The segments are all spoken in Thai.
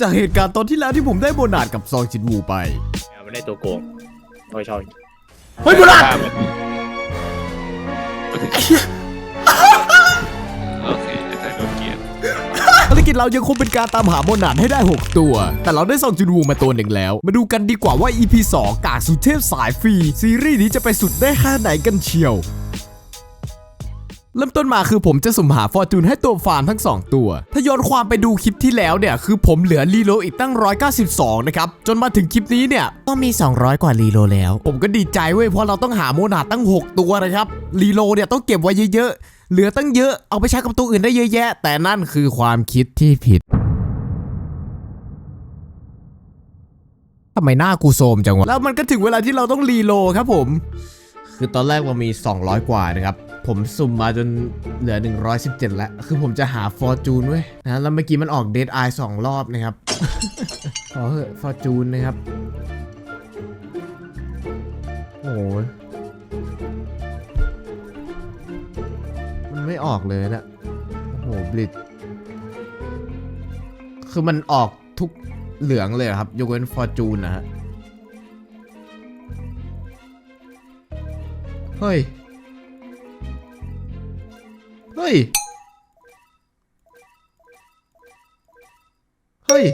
จากเหตุการณ์ตอนที่แล้วที่ผมได้โบนัสกับซองจินวูไปเอาไม่ได้ตัวโกงโอ้ยชอบเฮ้ยโบนัสฆ่ามันโอเคแต่โดนเกลียดภารกิจเรายังคงเป็นการตามหาโบนัสให้ได้ 6 ตัว แต่เราได้ซองจินวูมาตัวหนึ่งแล้ว มาดูกันดีกว่าว่า EP 2 กากสุดเทพสายฟรี ซีรีส์นี้จะไปสุดได้แค่ไหนกันเชียว เริ่มต้นมาคือผมจะสุ่มหาฟอร์จูนให้ตัวฟาร์มทั้ง 2 ตัว ถ้าย้อนความไปดูคลิปที่แล้วเนี่ย คือผมเหลือรีโลอีกตั้ง 192 นะครับ จนมาถึงคลิปนี้เนี่ย ก็มี 200 กว่ารีโลแล้ว ผมก็ดีใจเว้ยเพราะเราต้องหาโมนาตั้ง 6 ตัวนะครับรีโลเนี่ยต้องเก็บไว้เยอะๆเหลือตั้งเยอะเอาไปใช้กับตัวอื่นได้เยอะแยะ แต่นั่นคือความคิดที่ผิดทำไมหน้ากูโซมจังวะแล้วมันก็ถึงเวลาที่เราต้องรีโลครับผม คือตอนแรกมันมี 200 กว่านะครับ ผมสุ่มมาจนเหลือ 117 แล้ว คือผมจะหาฟอร์จูนเว้ยนะแล้วเมื่อกี้มันออกเดดไอสองรอบนะครับ ขอเถอะฟอร์จูนนะครับ โอ้ยมันไม่ออกเลยนะโอ้โหบลิดคือมันออกทุกเหลืองเลยครับ ยกเว้นฟอร์จูนนะฮะ เฮ้ย เฮ้ย เฮ้ย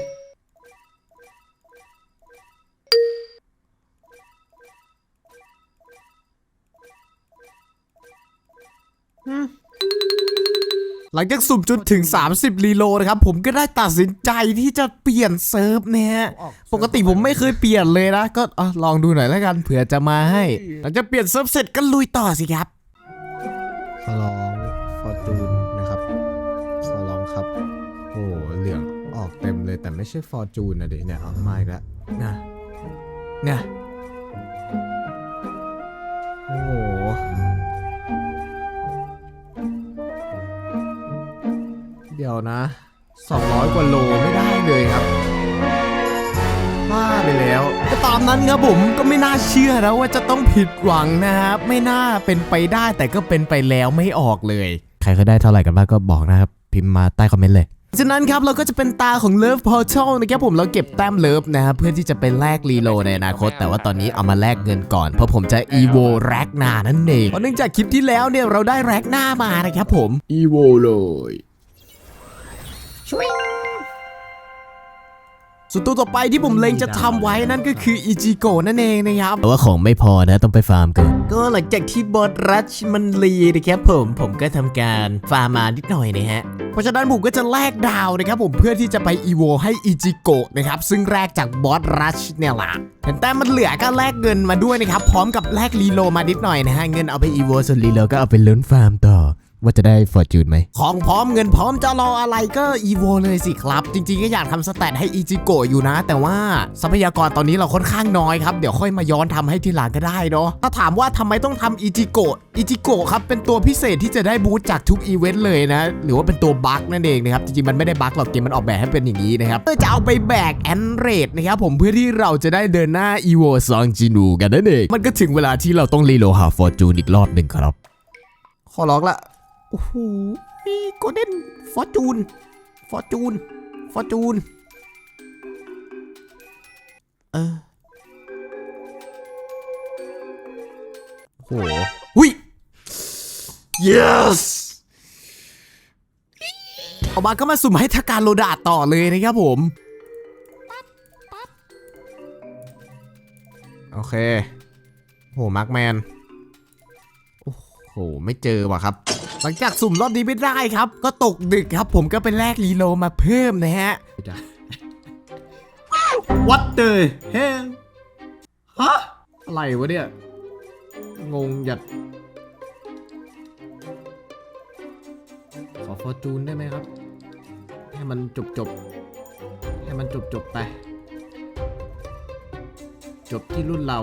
หลังจากสุ่มจนถึง 30 รีโลนะครับ ผมก็ได้ตัดสินใจที่จะเปลี่ยนเซิร์ฟเนี่ยปกติผมไม่เคยเปลี่ยนเลยนะ ก็อะลองดูหน่อยแล้วกันเผื่อจะมาให้ หลังจากเปลี่ยนเซิร์ฟเสร็จก็ลุยต่อสิครับขอร้อง แต่ไม่ใช่ฟอร์จูนนะเด็เนี่ยเอามาอีกแล้วนะเนี่ยโอ้โหเดี๋ยวนะ 200 กว่าโลไม่ได้เลยครับบ้าไปแล้วก็ตามนั้นครับผมก็ไม่น่าเชื่อนะว่าจะต้องผิดหวังนะครับไม่น่าเป็นไปได้แต่ก็เป็นไปแล้วไม่ออกเลย ใครก็ได้เท่าไหร่กันบ้างก็บอกนะครับ พิมพ์มาใต้คอมเมนต์เลย จากนั้นครับเราก็จะเป็นตาของ Love Portal นะครับผมเราเก็บแต้มเลิฟนะครับเพื่อที่จะไปแลกรีโลในอนาคต แต่ว่าตอนนี้เอามาแลกเงินก่อนเพราะผมจะอีโวแร็กนานั่นเองเพราะเนื่องจากคลิปที่แล้วเนี่ยเราได้แร็กนามานะครับผมอีโวเลย ส่วนตัวต่อไปที่ผมเล็งจะทำไว้นั่นก็คืออิจิโกะนั่นเองนะครับแต่ว่าของไม่พอนะต้องไปฟาร์มก่อนก็หลังจากที่บอสรัชมันรีนะครับผมผมก็ทำการฟาร์มมานิดหน่อยนะฮะเพราะฉะนั้นผมก็จะแลกดาวนะครับผมเพื่อที่จะไปอีโวให้อิจิโกะนะครับซึ่งแลกจากบอสรัชเนี่ยแหละเห็นแต่มันเหลือก็แลกเงินมาด้วยนะครับพร้อมกับแลกรีโลมานิดหน่อยนะฮะเงินเอาไปอีโวส่วนรีโลก็เอาไปลุ้นฟาร์มต่อ ว่าจะได้ฟอร์จูนไหม ของพร้อมเงินพร้อมจะรออะไรก็อีโวเลยสิครับ จริงๆก็อยากทำสแตทให้อิจิโกะอยู่นะ แต่ว่าทรัพยากรตอนนี้เราค่อนข้างน้อยครับ เดี๋ยวค่อยมาย้อนทำให้ทีหลังก็ได้เนาะ ถ้าถามว่าทำไมต้องทำอิจิโกะอิจิโกะครับเป็นตัวพิเศษที่จะได้บูสต์จากทุกอีเวนต์เลยนะ หรือว่าเป็นตัวบั๊กนั่นเองนะครับ จริงๆมันไม่ได้บั๊กหรอกเกมมันออกแบบให้เป็นอย่างนี้นะครับเพื่อจะเอาไปแบกแอนเรดนะครับผมเพื่อที่เราจะได้เดินหน้าอีโวซองจินูกันนั่นเองมันก็ถึงเวลาที่เราต้องรีโหลหาฟอร์จูนอีกรอบหนึ่งครับ ขอร้องละ โอ้โหโกลเด้นฟอร์จูน ฟอร์จูน ฟอร์จูน เออโหหุย yes ออกมาก็มาสุ่มให้ทาการโลดาต่อเลยนะครับผม โอเค โหมาร์กแมน โอ้โห ไม่เจอว่ะครับ หลังจากสุ่มรอบนี้ไม่ได้ครับ ก็ตกดึกครับ ผมก็ไปแลกรีโลมาเพิ่มนะฮะ What the hell ฮะอะไรวะเนี่ย งงหยัด ขอฟอร์จูนได้ไหมครับ ให้มันจบจบให้มันจบจบไป จบที่รุ่นเรา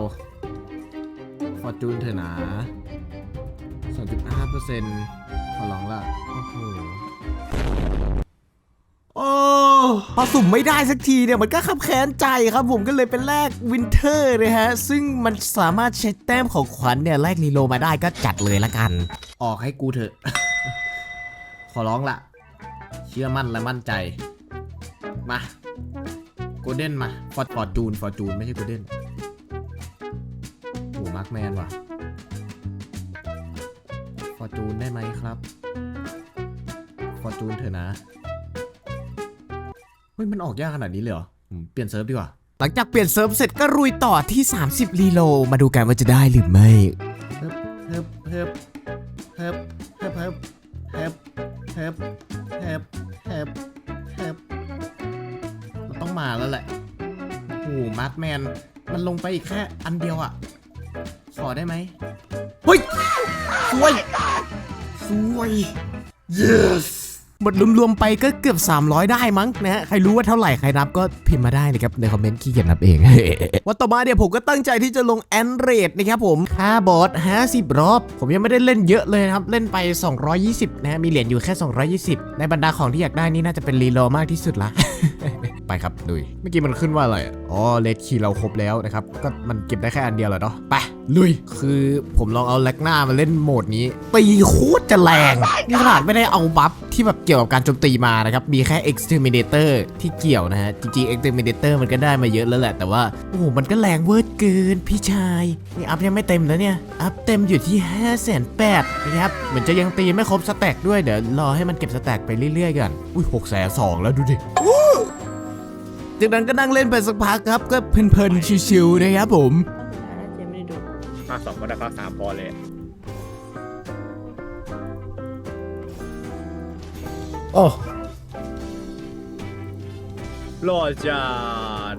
ฟอร์จูนเถอะนะ2.5%ขอร้ องละโอ้โหโอ้พอสุ่มไม่ได้สักทีเนี่ยมันก็ขับแค้นใจครับผมก็เลยเป็นแลกวินเทอร์นะฮะ ซึ่งมันสามารถใช้แต้มของขวัญเนี่ยแลกรีโลมาได้ก็จัดเลยละกัน ออกให้กูเถอะ ขอร้องละ เชื่อมั่นและมั่นใจ มาลเด้นมาฟอร์ฟอร์จูน ฟอร์จูน ไม่ใช่โกลเด้นโอ้มาร์คแมนว่ะฟ อร์จูนได้ไหมครับ ฟอร์จูนเถอะนะ เฮ้ย มันออกยากขนาดนี้เลยเหรออืมเปลี่ยนเซิร์ฟดีกว่า หลังจากเปลี่ยนเซิร์ฟเสร็จก็รุยต่อที่ 30 รีโล มาดูกันว่าจะได้หรือไม่ เฮิบเฮิบเฮิบเฮิบเฮิบเฮิบเฮิบเฮิบเฮิบเฮิบเฮิบมันต้องมาแล้วแหละโอ้โหมาร์คแมน มันลงไปอีกแค่อันเดียวอะ ขอได้ไหม เฮ้ย สวย สวย yes หมดรวมๆไปก็เกือบ 300 ได้มั้งนะฮะ ใครรู้ว่าเท่าไหร่ ใครนับก็พิมพ์มาได้นะครับ ในคอมเมนต์ขี้เกียจนับเอง วันต่อมาเนี่ยผมก็ตั้งใจที่จะลงแอนเรดนะครับผม ค่าบอส50 รอบ ผมยังไม่ได้เล่นเยอะเลยครับ เล่นไป 220 นะฮะ มีเหรียญอยู่แค่ 220 ในบรรดาของที่อยากได้นี่น่าจะเป็นรีโลมากที่สุดละ ไปครับดุยเมื่อกี้มันขึ้นว่าอะไรอ๋อเลดคีเราครบแล้วนะครับก็มันเก็บได้แค่อันเดียวเหรอเนาะไปลุยคือผมลองเอาแล็กหน้ามาเล่นโหมดนี้ตีโคตรจะแรงนี่ขนาดไม่ได้เอาบัฟที่แบบเกี่ยวกับการโจมตีมานะครับมีแค่ exterminator ที่เกี่ยวนะฮะจริงๆ exterminator มันก็ได้มาเยอะแล้วแหละ แต่ว่าโอ้โหมันก็แรงเวอร์เกินพี่ชายนี่อัพยังไม่เต็มแล้วเนี่ยอัพเต็มอยู่ที่5 8 0 0 0นะครับเหมือนจะยังตีไม่ครบสแต็กด้วยเดี๋ยวรอให้มันเก็บสแต็กไปเรื่อยๆกันอุ้ย6แสนสองแล้วดูดิ จากนั้นก็นั่งเล่นไปสักพักครับ ก็เพลินๆชิวๆนะครับผม เจไม่ได้ดูภาคสองก็ได้ภาคสามพอเลยโอ้รอจาน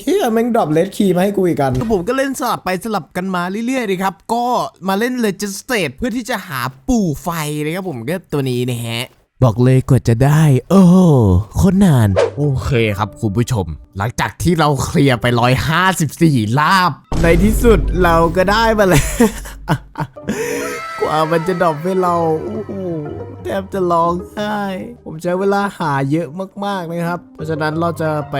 เฮียแม่งดรอปเลดคีย์มาให้กูอีกกันผมก็เล่นสลับไปสลับกันมาเรื่อยๆเลยครับ ก็มาเล่นเลจิสเตทเพื่อที่จะหาปู่ไฟนะครับผมก็ตัวนี้นะฮะ บอกเลยกว่าจะได้ โอ้โคตรนาน โอเคครับคุณผู้ชม หลังจากที่เราเคลียร์ไป 154 ลาบ ในที่สุดเราก็ได้มาเลย กว่ามันจะดรอปให้เราโอ้โห แทบจะร้องไห้ ผมใช้เวลาหาเยอะมากๆนะครับ เพราะฉะนั้นเราจะไป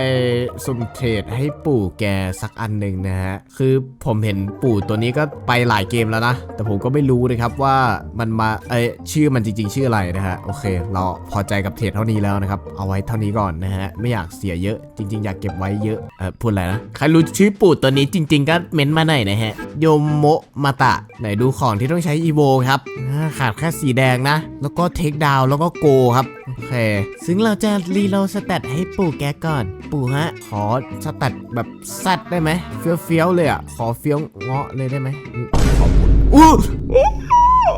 สุ่มเทรดให้ปู่แกสักอันหนึ่งนะฮะ คือผมเห็นปู่ตัวนี้ก็ไปหลายเกมแล้วนะ แต่ผมก็ไม่รู้นะครับว่ามันมาเอ้ยชื่อมันจริง ๆ ชื่ออะไรนะฮะ โอเค เราพอใจกับเทรดเท่านี้แล้วนะครับ เอาไว้เท่านี้ก่อนนะฮะ ไม่อยากเสียเยอะ จริง ๆ อยากเก็บไว้เยอะ เออพูดอะไรนะ ใครรู้ชื่อปู่ตัวนี้จริง ๆ ก็เม้นต์มาหน่อยนะฮะ โยมโมมาตะ ไหนดูของที่ต้องใช้อีโวครับ ขาดแค่สีแดงนะ แล้วก็เทคดาวแล้วก็โกครับ โอเค ซึ่งเราจะรีโลสเตตให้ปู่แกก่อน ปู่ฮะ ขอสเตตแบบสัตได้ไหมเฟี้ยวเฟี้ยวๆเลยอะ ขอเฟี้ยวเงาะเลยได้ไหมขอบคุณอู้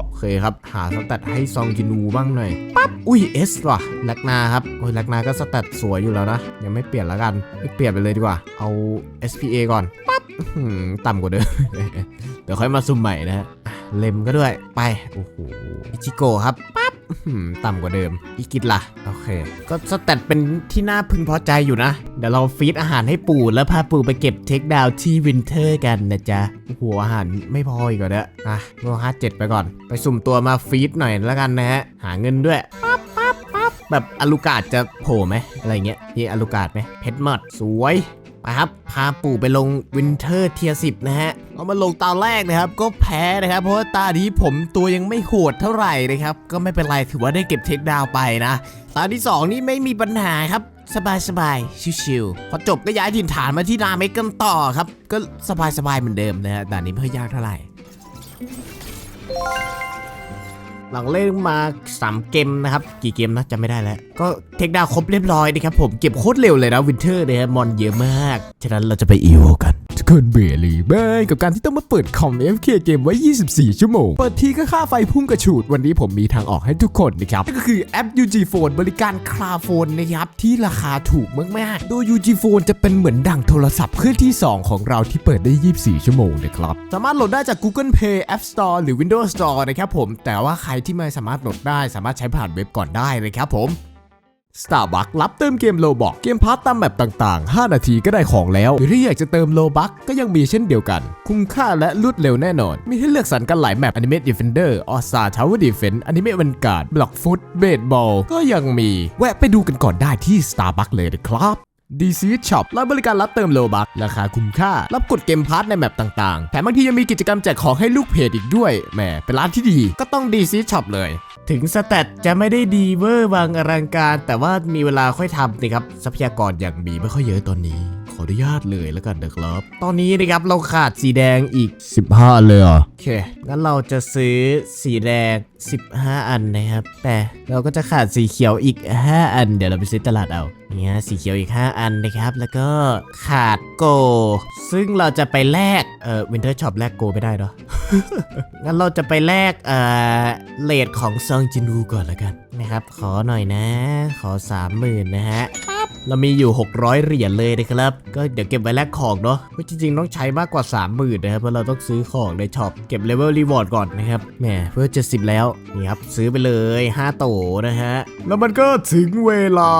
โอเคครับ หาสเตตให้ซองจินูบ้างหน่อยปั๊บอุ้ยเอสว่ะแลกนาครับโอ้ยแลกนาก็สเตตสวยอยู่แล้วนะ ยังไม่เปลี่ยนล้วกันไม่เปลี่ยนไปเลยดีกว่า เอา SPA ก่อนปั๊บต่ำกว่าเดิมเดี๋ยวค่อยมาซุ่มใหม่นะฮะเล็มก็ด้วยไป โอ้โห อิจิโกะครับปั๊บ ต่ำกว่าเดิม อีกิดล่ะ โอเค ก็สแตทเป็นที่น่าพึงพอใจอยู่นะ เดี๋ยวเราฟีดอาหารให้ปู่แล้วพาปู่ไปเก็บเทคดาวที่วินเทอร์กันนะจ๊ะโอ้โหอาหารไม่พออีกเหรอเนี่ยอะโลห้าเจ็ดไปก่อน ไปสุ่มตัวมาฟีดหน่อยแล้วกันนะฮะ หาเงินด้วยปั๊บปั๊บปั๊บแบบอลูกาดจะโผล่ไหมอะไรเงี้ยนี่อลูกาดไหมเพชรมอดสวย ไปครับ พาปู่ไปลงวินเทอร์เทียสิบนะฮะเอามาลงตาแรกนะครับ ก็แพ้นะครับ เพราะว่าตานี้ผมตัวยังไม่โหดเท่าไหร่นะครับ ก็ไม่เป็นไรถือว่าได้เก็บเทคดาวไปนะ ตาที่ 2 นี่ไม่มีปัญหาครับสบายสบายๆชิวๆพอจบก็ย้ายถิ่นฐานมาที่นาเมกกันต่อครับ ก็สบายสบายๆเหมือนเดิมนะฮะด่านนี้ไม่ค่อยยากเท่าไหร่ หลังเล่นมา 3 เกมนะครับ กี่เกมนะจำไม่ได้แล้ว ก็เทคดาวครบเรียบร้อยนะครับผมเก็บโคตรเร็วเลยนะวินเทอร์เนี่ยมอนเยอะมาก ฉะนั้นเราจะไปอีโวกัน กคนเบื่อหรือไม่กับการที่ต้องมาเปิดคอม FK เกมไว้ 24 ชั่วโมง เปิดทีก็ค่าไฟพุ่งกระฉูด วันนี้ผมมีทางออกให้ทุกคนนะครับนั่นก็คือแอป UG Phone บริการคลาโฟนนะครับ ที่ราคาถูกมาก ๆ โดย UG Phone จะเป็นเหมือนดั่งโทรศัพท์เครื่องที่ 2 ของเราที่เปิดได้ 24 ชั่วโมงนะครับสามารถโหลดได้จาก Google Play App Store หรือ Windows Store นะครับผมแต่ว่าใครที่ไม่สามารถโหลดได้สามารถใช้ผ่านเว็บก่อนได้เลยครับผม Starbucks รับเติมเกมโลบอกเกมพาร์ตตามแบบต่างๆ 5 นาทีก็ได้ของแล้วหรือถ้าอยากจะเติมโลบักก็ยังมีเช่นเดียวกัน คุ้มค่าและรวดเร็วแน่นอน มีให้เลือกสรรกันหลายแมป Anime Defender All Star Tower Defense Anime Vanguard Blockfoot Baseball ก็ยังมี แวะไปดูกันก่อนได้ที่ Starbucks เลยนะครับ DC Shop รับบริการรับเติมโลบักราคาคุ้มค่า รับกดเกมพาร์ทในแมปต่างๆ แถมบางทียังมีกิจกรรมแจกของให้ลูกเพจอีกด้วย แหม เป็นร้านที่ดี ก็ต้อง DC Shop เลย ถึงสแตทจะไม่ได้ดีเวอร์บางอลังการ แต่ว่ามีเวลาค่อยทำนะครับทรัพยากรอย่างมีไม่ค่อยเยอะตอนนี้ ขออนุญาตเลยแล้วกันนะครับ ตอนนี้นะครับเราขาดสีแดงอีก 15 เลยเหรอโอเคงั้นเราจะซื้อสีแดง 15 อันนะครับ แต่เราก็จะขาดสีเขียวอีก 5 อัน เดี๋ยวเราไปซื้อตลาดเอา เนี่ยสีเขียวอีก 5 อันนะครับ แล้วก็ขาดโก ซึ่งเราจะไปแลกเอ่อวินเทอร์ช็อปแลกโกไม่ได้เนาะงั้นเราจะไปแลกเอ่อเลดของซองจินูก่อนละกัน นะครับ ขอหน่อยนะ ขอ30,000นะฮะปั๊บเรามีอยู่ 600 เหรียญเลยนะครับ ก็เดี๋ยวเก็บไว้แลกของเนาะเพราะจริงๆ ต้องใช้มากกว่า 30,000นะครับ เพราะเราต้องซื้อของในช็อป เก็บเลเวลรีวอร์ดก่อนนะครับ แหม เพื่อ 70 แล้ว นี่ครับ ซื้อไปเลย 5 โตนะฮะ แล้วมันก็ถึงเวลา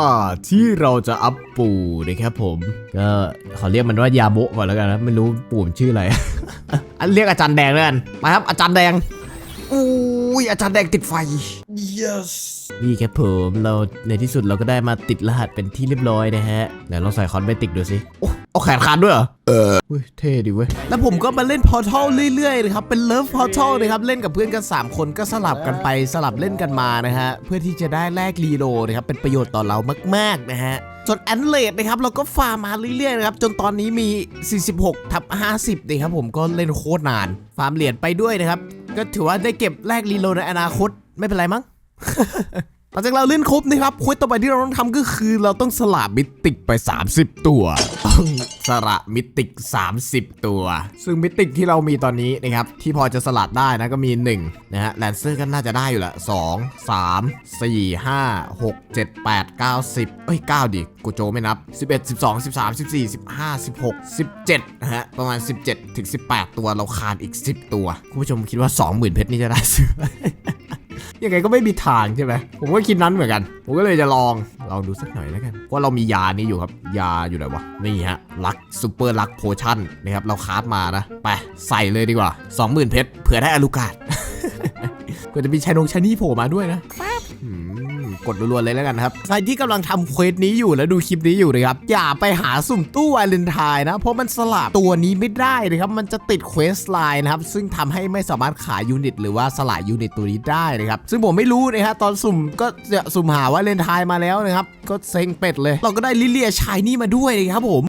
ที่เราจะอัพปูนะครับผม ก็ขอเรียกมันว่ายาโบะก่อนแล้วกันนะ ไม่รู้ปู่มันชื่ออะไร อันเรียกอาจารย์แดงแล้วกัน ไปครับอาจารย์แดงอุ้ยอาจารย์แดงติดไฟ yes นี่ครับผมเราในที่สุดเราก็ได้มาติดรหัสเป็นที่เรียบร้อยนะฮะไหนลองใส่คอนเบติกดูสิโอ้เอาแขนขาดด้วยเหรอเออเท่ดีเว้ยแล้วผมก็มาเล่นพอร์ทัลเรื่อยๆนะครับเป็นเลิฟพอร์ทัลนะครับเล่นกับเพื่อนกัน 3 คนก็สลับกันไปสลับเล่นกันมานะฮะเพื่อที่จะได้แลกรีโลนะครับเป็นประโยชน์ต่อเรามากๆนะฮะส่วนแอนเลดนะครับเราก็ฟาร์มมาเรื่อยๆนะครับจนตอนนี้มี 46ทับ50นะครับผมก็เล่นโคตรนาน ฟาร์มเหรียญไปด้วยนะครับก็ถือว่าได้เก็บแลกรีโลในอนาคตไม่เป็นไรมั้ง หลังจากเราเล่นครบนะครับควสต่อไปที่เราต้องทำก็คือ เราต้องสละมิติกไป 30 ตัวต้องสละมิติก 30 ตัว ซึ่งมิติกที่เรามีตอนนี้นะครับที่พอจะสลัดได้นะก็มี 1 นะฮะแลนเซอร์ก็น่าจะได้อยู่แหละ 2 3 4 5 6 7 8 9 10 เอ้ย 9 ดิ กูโจไม่นับ 11 12 13 14 15 16 17นะฮะประมาณ 17 ถึง 18 ตัวเราขาดอีก 10 ตัว คุณผู้ชมคิดว่า 20,000 เพชรนี่จะได้ซื้อ ยังไงก็ไม่มีทางใช่ไหมผมก็คิดนั้นเหมือนกัน ผมก็เลยจะลองลองดูสักหน่อยแล้วกันว่าเรามียานี้อยู่ครับ ยาอยู่ไหนวะนี่ฮะลักซูเปอร์ลักโพชั่นนะครับเราคราฟมานะไปใส่เลยดีกว่า 20,000เพชรเผื่อได้อลูกาดเผื่อจะมีชายนงชายนี่โผล่มาด้วยนะอืม กดรัวๆเลยแล้วกันครับใครที่กำลังทำเควสนี้อยู่แล้วดูคลิปนี้อยู่นะครับอย่าไปหาสุ่มตู้วาเลนไทน์นะ เพราะมันสลับตัวนี้ไม่ได้นะครับมันจะติดเควสไลน์นะครับซึ่งทำให้ไม่สามารถขายยูนิตหรือว่าสลายยูนิตตัวนี้ได้นะครับซึ่งผมไม่รู้นะฮะตอนสุ่มก็จะสุ่มหาวาเลนไทน์มาแล้วนะครับก็เซ็งเป็ดเลย เราก็ได้ลิเลียชายนี่มาด้วยนะครับผม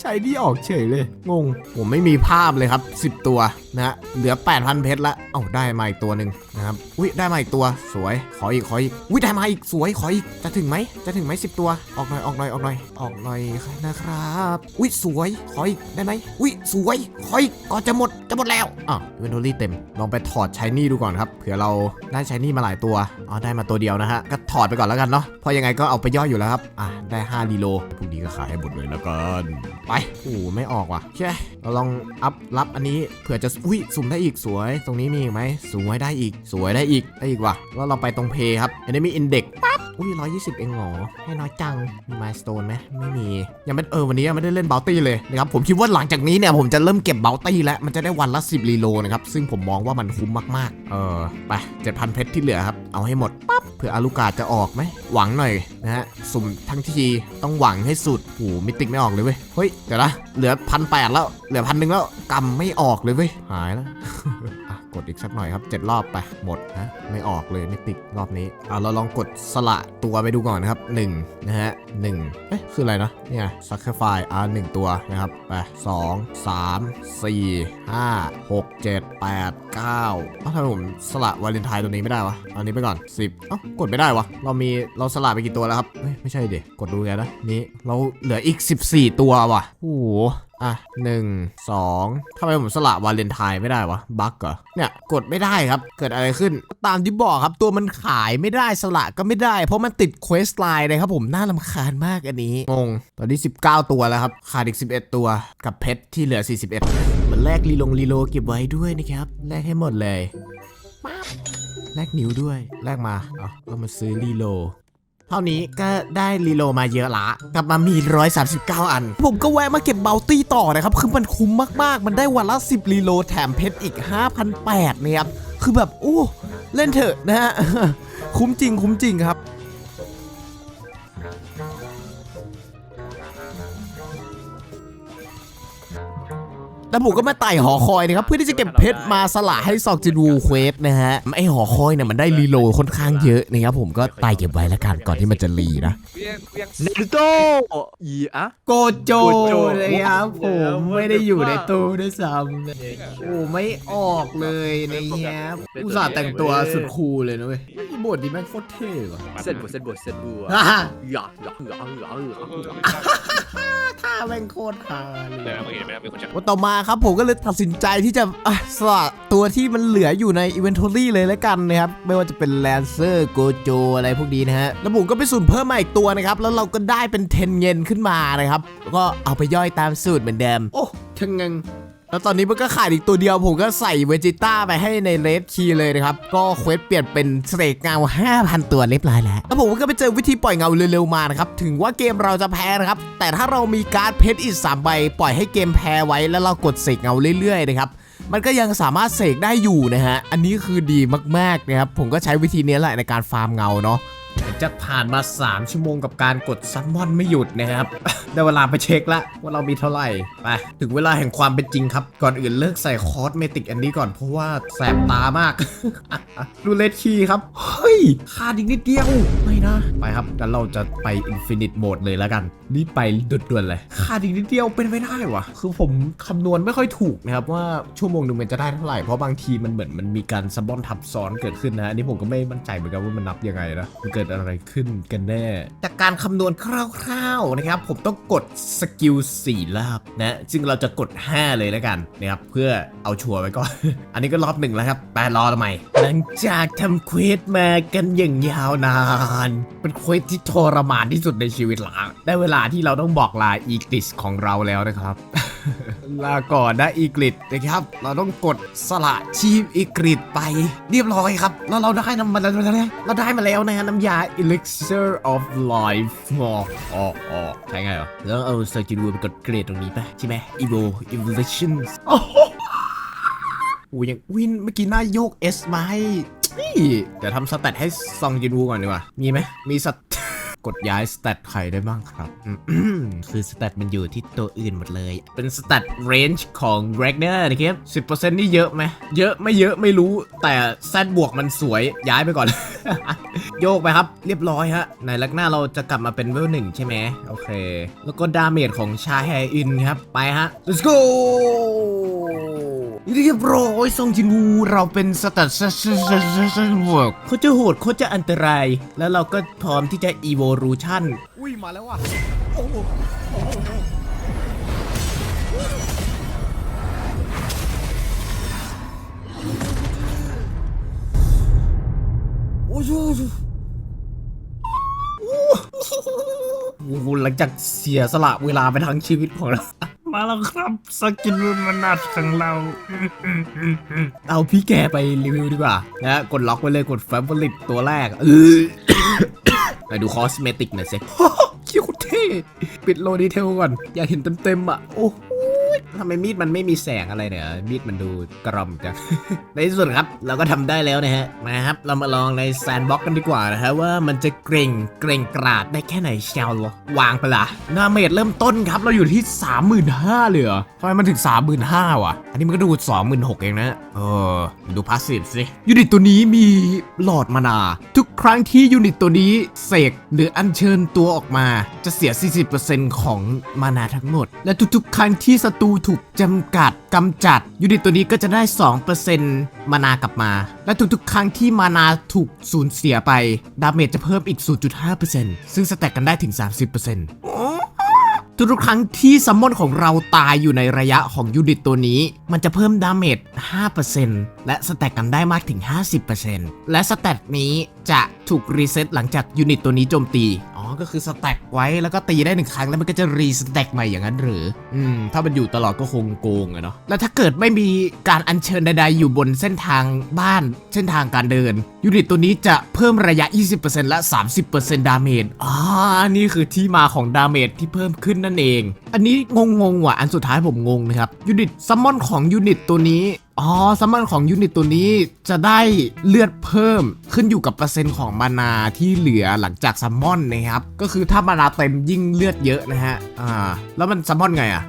ใช้นี่ออกเฉยเลย งง ผมไม่มีภาพเลยครับ 10 ตัวนะฮะเหลือ 8,000 เพชรละเอ้าได้มาอีกตัวหนึ่งนะครับอุ้ยได้มาอีกตัวสวย ขออีกขออีกอุ้ยได้มาอีกสวยขออีกจะถึงไหมจะถึงไหม10ตัวออกหน่อยออกหน่อยออกหน่อยออกหน่อยนะครับอุ้ยสวยขออีกได้ไหมอุ้ยสวยขออีกก่อนจะหมดจะหมดแล้วอะเวนทอรี่เต็มลองไปถอดใช้นี่ดูก่อนครับเผื่อเราได้ใช้นี่มาหลายตัวอ๋อได้มาตัวเดียวนะฮะก็ถอดไปก่อนแล้วกันเนาะเพราะยังไงก็เอาไปย่อยอยู่แล้วครับอะได้5รีโลพรุ่งนี้ก็ขายให้หมดเลยแล้วกันไปโอ้ไม่ออกว่ะใช่เราลองอัพรับอันนี้เผื่อจะอุ้ยสุ่มได้อีกสวย ตรงนี้มีอีกไหมสวยได้อีก สวยได้อีกได้อีกว่ะแล้วเราไปตรงเพย์ครับอันนี้ อินเด็กปั๊บอุ้ย120เองเหรอให้น้อยจัง มีมายสโตนไหมไม่มี ยังไม่เออวันนี้ยังไม่ได้เล่นเบลตี้เลยนะครับ ผมคิดว่าหลังจากนี้เนี่ยผมจะเริ่มเก็บเบลตี้แล้ว มันจะได้วันละ10รีโลนะครับ ซึ่งผมมองว่ามันคุ้มมากๆ เออ ไป7,000เพชรที่เหลือครับ เอาให้หมดปั๊บเผื่ออาลูกาจะออกไหม หวังหน่อยนะฮะ สุ่มทั้งทีต้องหวังให้สุดโอ้โหมิติกไม่ออกเลยเว้ย เฮ้ย เดี๋ยวนะ เหลือพันแปดแล้ว เหลือพันหนึ่งแล้วกำไม่ออกเลยเว้ย หายแล้ว กดอีกสักหน่อยครับ 7 รอบไป หมดนะไม่ออกเลยไม่ติดรอบนี้เอาเราลองกดสละตัวไปดูก่อนนะครับ1นะฮะ1เอ๊ะคืออะไรนะเนี่ย sacrifice อ่าหนึ่งตัวนะครับไป2 3 4 5 6 7 8 9เอ้าทำไมผมสละวาเลนไทน์ตัวนี้ไม่ได้วะอันนี้ไปก่อน 10เอ้ากดไม่ได้วะเรามีเราสละไปกี่ตัวแล้วครับเฮ้ยไม่ใช่เด็กดดูไงนะนี้เราเหลืออีก 14 ตัวว่ะโอ้โห อะหนึ่งสองทำไมผมสละวาเลนไทน์ไม่ได้วะบั๊กเหรอเนี่ยกดไม่ได้ครับเกิดอะไรขึ้น ตามที่บอกครับตัวมันขายไม่ได้สละก็ไม่ได้ เพราะมันติดเควสไลน์นะครับผมน่าลำคาญมากอันนี้งงตอนนี้ 19 ตัวแล้วครับขาดอีก 11 ตัวกับเพชรที่เหลือ 41 มันแลกรีลงรีโลเก็บไว้ด้วยนะครับแลกให้หมดเลยแลกนิ้วด้วยแลกมาเอาเรามาซื้อรีโล เท่านี้ก็ได้รีโลมาเยอะละกลับมามี 139 อัน ผมก็แวะมาเก็บเบลตี้ต่อนะครับ คือมันคุ้มมากๆ มันได้วันละ 10 รีโลแถมเพชรอีก 5,800เนี่ยครับ คือแบบ โอ้ เล่นเถอะนะฮะ คุ้มจริงคุ้มจริงครับ แล้วผมก็มาไต่หอคอยนะครับเพื่อที่จะเก็บเพชรมาสละให้ซอกจินวูเควสนะฮะไอหอคอยเนี่ยมันได้รีโหลดค่อนข้างเยอะนะครับผมก็ไต่เก็บไว้แล้วกันก่อนที่มันจะรีนะเวียงเวียงเนรุโตอีอะโกโจโกโจเลยครับผเดี๋ยวมไม่ได้อยู่ในตู้ด้วยซ้ำนะโอ้ไม่ออกเลยนะครับอุตส่าห์แต่งตัวสุดคูลเลยนะเว้ยบทนี้แม่งโคตรเท่ว่ะเส้นบทเส้นบทเส้นบัวฮ่าฮ่าหยอกหยอกหยอกหยอกหยอกหยอกท่าแม่งโคตรฮาเลเดี๋ยยวเมื่อกี้ไม่ได้เป็นคนจับวันต่อมาครับผมก็เลยตัดสินใจที่จะอะสละตัวที่มันเหลืออยู่ในอีเวนทอรี่เลยแล้วกันนะครับไม่ว่าจะเป็นแลนเซอร์โกโจอะไรพวกนี้นะฮะแล้วผมก็ไปสุ่มเพิ่มมาอีกตัวนะครับแล้วเราก็ได้เป็นเทนเยนขึ้นมานะครับแล้วก็เอาไปย่อยตามสูตรเหมือนเดิม โอ้เทนเงิน แล้วตอนนี้มันก็ขาดอีกตัวเดียวผมก็ใส่เวจิต้าไปให้ในเลดคีเลยนะครับ ก็เควสเปลี่ยนเป็นเสกเงา 5,000 ตัวเรียบร้อยแล้ว แล้วผมก็ไปเจอวิธีปล่อยเงาเร็วๆมานะครับ ถึงว่าเกมเราจะแพ้นะครับ แต่ถ้าเรามีการ์ดเพชรอีก 3 ใบ ปล่อยให้เกมแพ้ไว้แล้วเรากดเสกเงาเรื่อยๆนะครับมันก็ยังสามารถเสกได้อยู่นะฮะ อันนี้คือดีมากๆนะครับ ผมก็ใช้วิธีนี้แหละในการฟาร์มเงาเนาะ จะผ่านมา 3 ชั่วโมงกับการกดซัมมอนไม่หยุดนะครับ ได้เวลาไปเช็คละว่าเรามีเท่าไหร่ ไป ถึงเวลาแห่งความเป็นจริงครับ ก่อนอื่นเลิกใส่คอสเมติกอันนี้ก่อนเพราะว่าแสบตามาก ดูเลดคีครับ เฮ้ยขาดอีกนิดเดียว นะ ไปครับงั้นเราจะไปอินฟินิตโหมดเลยแล้วกันรีบไปด่วนๆเลยขาดอีกนิดเดียวเป็นไม่ได้วะคือผมคำนวณไม่ค่อยถูกนะครับว่าชั่วโมงหนึ่งมันจะได้เท่าไหร่ เพราะบางทีมันเหมือนมันมีการซับบอนทับซ้อนเกิดขึ้นนะอันนี้ผมก็ไม่มั่นใจเหมือนกันว่ามันนับยังไงนะมันเกิดอะไรขึ้นกันแน่ จากการคำนวณคร่าวๆนะครับผมต้องกดสกิล4รอบนะซึ่งเราจะกด 5 เลยแล้วกันนะครับเพื่อเอาชัวร์ไว้ก่อน อันนี้ก็รอบหนึ่งแล้วครับแปดรอทำไมหลังจากทำเควสมากันอย่างยาวนานเป็นเควสที่ทรมานที่สุดในชีวิตหลังได้เวลาที่เราต้องบอกลาอีกลิสของเราแล้วนะครับ ลาก่อนนะอีกริดนะครับ เราต้องกดสละชีพอีกริดไปเรียบร้อยครับ แล้วเราได้น้ำมันเราได้เราได้มาแล้วนะฮะน้ำยา elixir of life อ๋ออ๋อใช่ไงเหรอแล้วเอาเซอร์จิรูไปกดเกรดตรงนี้ไปใช่ไหม evo evolution โอ้โหยังวินเมื่อกี้หน้าโยก S มาให้ นี่เดี๋ยวทำสแตทให้ซองจินวูก่อนดีกว่า มีไหม มีสตกดย้ายสเตตใครได้บ้างครับ คือสเตตมันอยู่ที่ตัวอื่นหมดเลย เป็นสเตตเรนจ์ของ r a g n a r นะครับ10%นี่เยอะไหม เยอะไม่เยอะไม่รู้ แต่แซดบวกมันสวยย้ายไปก่อน โยกไปครับ เรียบร้อยฮะ ในลักหน้าเราจะกลับมาเป็นเวลหนึ่งใช่ไหม โอเค แล้วก็ดาเมจของชาแฮอินครับ ไปฮะ let's go เรียบร้อยซองจินวูเราเป็นสตัดบวกเขาจะโหดเขาจะอันตราย แล้วเราก็พร้อมที่จะ evolution อุ้ย มาแล้วว่ะโอ้โหโอ้โหโอ้โหหลังจากเสียสละเวลาไปทั้งชีวิตของเรา มาแล้วครับสกินรุนมนัดของเรา เอาพี่แกไปรีวิวดีกว่านะกดล็อกไว้เลยกด f a v o r i t ตัวแรกเออไปดูคอสเมติกหน่อยสิคิวเท่ ปิดโลดีเทลก่อน อยากเห็นเต็มๆอะ โอ้โห ทำไมมีดมันไม่มีแสงอะไรเนี่ย มีดมันดูกระหรอมจัง ในที่สุดครับ เราก็ทำได้แล้วนะฮะมาครับ เรามาลองในแซนบ็อกกันดีกว่านะฮะว่ามันจะเกรงเกรงกราดได้แค่ไหนเชียววางไปละหน้าเมดเริ่มต้นครับ เราอยู่ที่ 35,000เลยเหรอทำไมมันถึง 35,000วะอันนี้มันก็ดู 26,000เองนะเออ ดูพาสซีฟสิ ยูนิตตัวนี้มีหลอดมานา ทุกครั้งที่ยูนิตตัวนี้เสกหรืออัญเชิญตัวออกมาจะเสีย 40%ของมานาทั้งหมด และทุกๆ ครั้งที่ศัตรูถูกจำกัดกำจัด ยูนิตตัวนี้ก็จะได้ 2%มานากลับมา และทุกๆ ครั้งที่มานาถูกสูญเสียไป ดาเมจจะเพิ่มอีก 0.5%ซึ่งสแต็กกันได้ถึง 30%ทุกๆครั้งที่ซัมมอนของเราตายอยู่ในระยะของยูนิตตัวนี้ มันจะเพิ่มดาเมจ 5%และสแต็กกันได้มากถึง 50%และสแต็กนี้จะถูกรีเซ็ตหลังจากยูนิตตัวนี้โจมตี ก็คือสแต็กไว้แล้วก็ตีได้หนึ่งครั้งแล้วมันก็จะรีสแต็กใหม่อย่างนั้นหรือ อืม ถ้ามันอยู่ตลอดก็คงโกงอะเนาะ แล้วถ้าเกิดไม่มีการอัญเชิญใดๆ อยู่บนเส้นทางบ้าน เส้นทางการเดิน ยูนิตตัวนี้จะเพิ่มระยะ 20%และ 30%ดาเมจ อ่า นี่คือที่มาของดาเมจที่เพิ่มขึ้นนั่นเอง อันนี้งงๆว่ะ อันสุดท้ายผมงงนะครับ ยูนิตซัมมอนของยูนิตตัวนี้อ๋อซัมมอนของยูนิตตัวนี้จะได้เลือดเพิ่มขึ้นอยู่กับเปอร์เซ็นต์ของมานาที่เหลือหลังจากซัมมอนนะครับ ก็คือถ้ามานาเต็มยิ่งเลือดเยอะนะฮะ อ่า แล้วมันซัมมอนไงอะ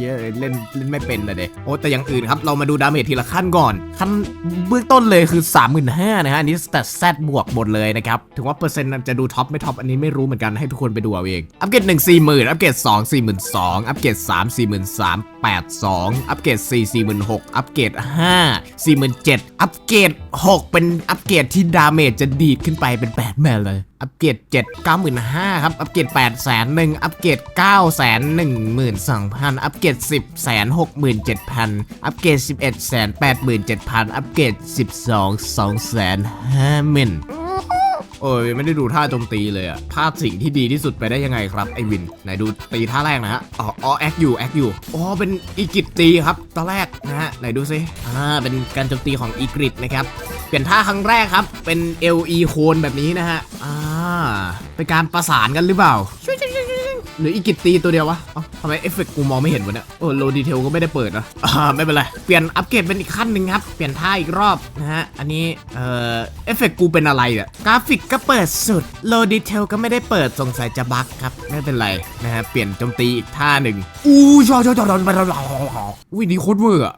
เยอะเล่นเล่นไม่เป็นเลยเด็โอ้แต่อย่างอื่นครับ เรามาดูดาเมจทีละขั้นก่อน ขั้นเบื้องต้นเลยคือ 35,000นะฮะ อันนี้สแตทแซดบวกหมดเลยนะครับ ถึงว่าเปอร์เซ็นต์จะดูท็อปไม่ท็อปอันนี้ไม่รู้เหมือนกันให้ทุกคนไปดูเอาเอง อัปเกรด1 40,000อัปเกรด2 42,000อัปเกรด3 43,000 82อัปเกรด4 46,000อัปเกรด 5 47,000 อัปเกรด 6 เป็นอัปเกรดที่ดาเมจจะดีดขึ้นไปเป็น8แมนเลย อัปเกรด 7 95,000ครับ อัปเกรด 800, 001อัปเกรด9แสน1 2 0 0 0 อัปเกรด10แสน67,000 อัปเกรด11แสน87,000 อัปเกรด12 2 5 0 0 0 0 เออไม่ได้ดูท่าโจมตีเลยอะพลาดสิ่งที่ดีที่สุดไปได้ยังไงครับไอวินไหนดูตีท่าแรกนะฮะอ๋อแอคอยู่แอคอยู่อ๋อเป็นอีกิตตีครับตอนแรกนะฮะไหนดูซิอ่าเป็นการโจมตีของอีกิตนะครับเปลี่ยนท่าครั้งแรกครับ เป็น LE โคนแบบนี้นะฮะอ่าเป็นการประสานกันหรือเปล่า หรืออีกิตตีตัวเดียววะเอ้าทำไมเอฟเฟกต์กูมองไม่เห็นวะเนี่ยโอ้โลดีเทลก็ไม่ได้เปิดนะอ่าไม่เป็นไร เปลี่ยนอัปเกรดเป็นอีกขั้นหนึ่งครับ เปลี่ยนท่าอีกรอบนะฮะ อันนี้ เอ่อ เอฟเฟกต์กูเป็นอะไรอะกราฟิกก็เปิดสุด โลดีเทลก็ไม่ได้เปิดสงสัยจะบั๊กครับ ไม่เป็นไรนะฮะ เปลี่ยนโจมตีอีกท่าหนึ่งอู้ชอชอชอชอชอชออุ้ยดีโคตรเวอร์อะ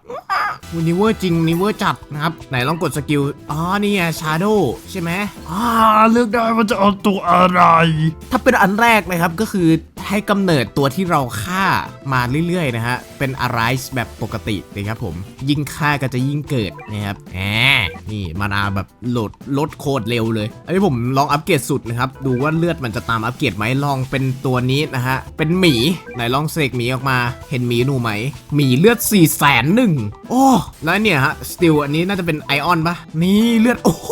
วันนี้เวอร์จริงนี่เวอร์จัดนะครับ ไหนลองกดสกิล อ๋อ นี่ไงชาโดใช่ไหมอ่าเลือกได้ว่าจะเอาตัวอะไร ถ้าเป็นอันแรกนะครับก็คือให้กำเนิดตัวที่เราฆ่ามาเรื่อยๆนะฮะ เป็นอะไรแบบปกตินะครับผม ยิ่งฆ่าก็จะยิ่งเกิดนะครับแหมนี่มานาแบบโหลดลดโคตรเร็วเลย อันนี้ผมลองอัปเกรดสุดนะครับ ดูว่าเลือดมันจะตามอัปเกรดไหมลองเป็นตัวนี้นะฮะ เป็นหมี ไหนลองเสกหมีออกมา เห็นหมีหนูไหม หมีเลือด4ี่แสนหนึ่งโอ้แล้วเนี่ยฮะสติลอันนี้น่าจะเป็นไอออนปะนี่เลือดโอ้โ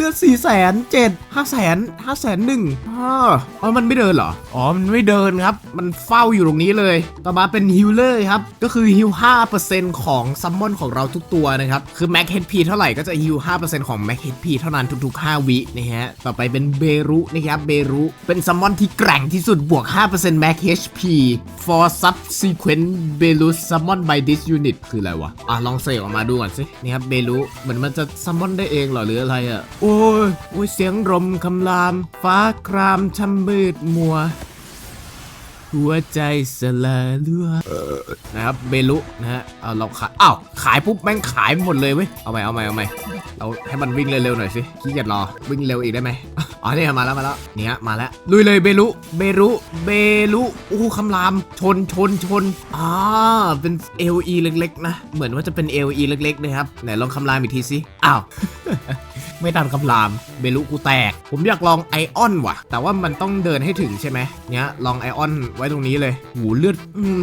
ลือดสี่แสนเจ็ดห้าแสนห้าแสนหนึ่งอ๋อ มันไม่เดินเหรอ อ๋อ มันไม่เดินครับ มันเฝ้าอยู่ตรงนี้เลย ต่อมาเป็นฮิลเลอร์ครับ ก็คือฮิล5%ของซัมมอนของเราทุกตัวนะครับ คือแม็ก HP เท่าไหร่ก็จะฮิล5%ของแม็ก HP เท่านั้นทุกๆ 5 วินะฮะ ต่อไปเป็นเบรุนะครับ เบรุ เป็นซัมมอนที่แกร่งที่สุดบวก5% Max HP for subsequent Belus summon by this unit คืออะไรวะ อะ ลองเสกออกมาดูก่อนสินี่ครับ เบรุ เหมือนมันจะซัมมอนได้เองเหรอหรืออะไรอะ โอ้ยโอ้ยเสียงรมคำราม ฟ้าครามช่ำมืดมัว หัวใจสลายเลือนะครับเบลุนะฮะเอาเราขายอ้าวขายปุ๊บแม่งขายหมดเลยเว้ยเอาใหมเอาใหมเอาใหมเราให้มันวิ่งเร็วๆหน่อยสิขี้เกียจรอวิ่งเร็วอีกได้ไหมอ๋อเนี่ยมาแล้วมาแล้วเนี่ยมาแล้วลุยเลยเบลุเบลุเบลุอู้คำรามชนชนชนอ่าเป็น LE เล็กๆ นะ เหมือนว่าจะเป็น LE เล็กๆนะครับไหนลองคำรามอีกทีสิอ้าว ไม่ทันคำราม เบลุกูแตก ผมอยากลองไอออนว่ะ แต่ว่ามันต้องเดินให้ถึงใช่ไหมเนี้ยลองไอออนไว้ตรงนี้เลยหูเลือด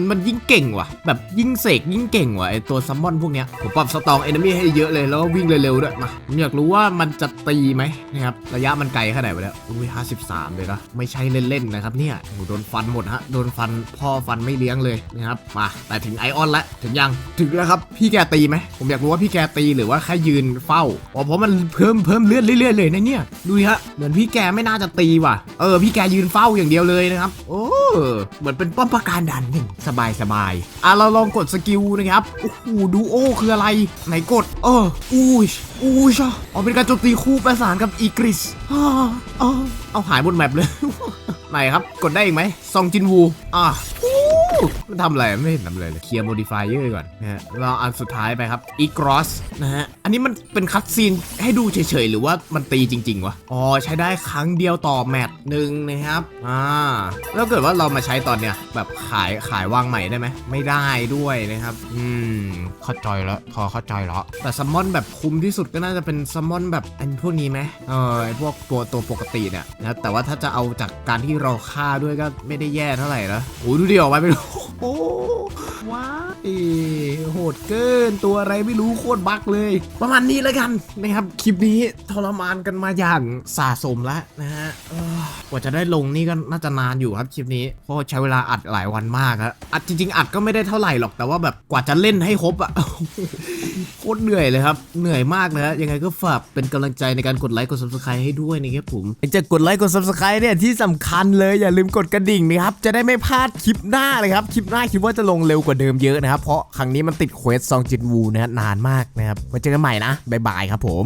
มันยิ่งเก่งว่ะ แบบยิ่งเสกยิ่งเก่งว่ะไอตัวซัมมอนพวกเนี้ยผมปรับสตองเอนมี่ให้เยอะเลยแล้วก็วิ่งเร็วๆด้วยมาผมอยากรู้ว่ามันจะตีไหมนะครับระยะมันไกลแค่ไหนวะเนี่ยอุ้ยห้าสิบสามเลยนะไม่ใช่เล่นๆนะครับเนี่ยโอ้โหโดนฟันหมดฮะโดนฟันพ่อฟันไม่เลี้ยงเลยนะครับมาแต่ถึงไอออนแล้วถึงยังถึงแล้วครับพี่แกตีไหมผมอยากรู้ว่าพี่แกตีหรือว่าแค่ยืนเฝ้าอ๋อเพราะมันเพิ่มเพิ่มเลือดเรื่อยๆเลยนะเนี่ย ดูฮะ เหมือนพี่แกไม่น่าจะตีว่ะ เออ พี่แกยืนเฝ้าอย่างเดียวเลยนะครับ โอ้ เหมือนเป็นป้อมปราการด่านหนึ่งสบายสบายๆอะเราลองกดสกิลนะครับ โอ้โห ดูโอคืออะไร ไหนกด เอออู้ยอู้ยชออ๋อเป็นการโจมตีคู่ประสานกับอีกริสอ่าอ่าเอาหายบนแมปเลย ไหนครับ กดได้อีกไหมซองจินวู อะอู มันทำอะไรไม่เห็นทำอะไรเลยเคลียร์โมดิฟายเยอร์ก่อนนะฮะเราอันสุดท้ายไปครับอีกรอสนะฮะอันนี้มันเป็นคัตซีนให้ดูเฉยๆ หรือว่ามันตีจริง ๆ วะ อ๋อ ใช้ได้ครั้งเดียวต่อแมตช์หนึ่งนะครับ อ่า แล้วเกิดว่าเรามาใช้ตอนเนี้ยแบบขายขายวางใหม่ได้ไหม ไม่ได้ด้วยนะครับ อืม เข้าใจแล้วพอเข้าใจแล้ว แต่ซัมมอนแบบคุ้มที่สุดก็น่าจะเป็นซัมมอนแบบอันพวกนี้ไหมเออไอพวกตัวตัวปกติเนี่ยนะแต่ว่าถ้าจะเอาจากการที่เราฆ่าด้วยก็ไม่ได้แย่เท่าไหร่นะโอ้ยดูดิออกมาเป็น โอ้ว้าโหดเกินตัวอะไรไม่รู้โคตรบักเลย ประมาณนี้แล้วกันนะครับ คลิปนี้ทรมานกันมาอย่างสะสมแล้วนะฮะกว่าจะได้ลงนี่ก็น่าจะนานอยู่ครับคลิปนี้เพราะใช้เวลาอัดหลายวันมากครับอัดจริง ๆ อัดก็ไม่ได้เท่าไหร่หรอกแต่ว่าแบบกว่าจะเล่นให้ครบอะ ตรเหนื่อยเลยครับ เหนื่อยมากนะฮะยังไงก็ฝากเป็นกำลังใจในการกดไลค์กด subscribe ให้ด้วยนะครับผมจะกดไลค์กด subscribe เนี่ยที่สำคัญเลยอย่าลืมกดกระดิ่งนะครับจะได้ไม่พลาดคลิปหน้าเลยครับคลิปหน้าคิดว่าจะลงเร็วกว่าเดิมเยอะนะครับเพราะครั้งนี้มันติดเควสซองจินวูนะฮะนานมากนะครับไว้เจอกันใหม่นะบ๊ายบายครับผม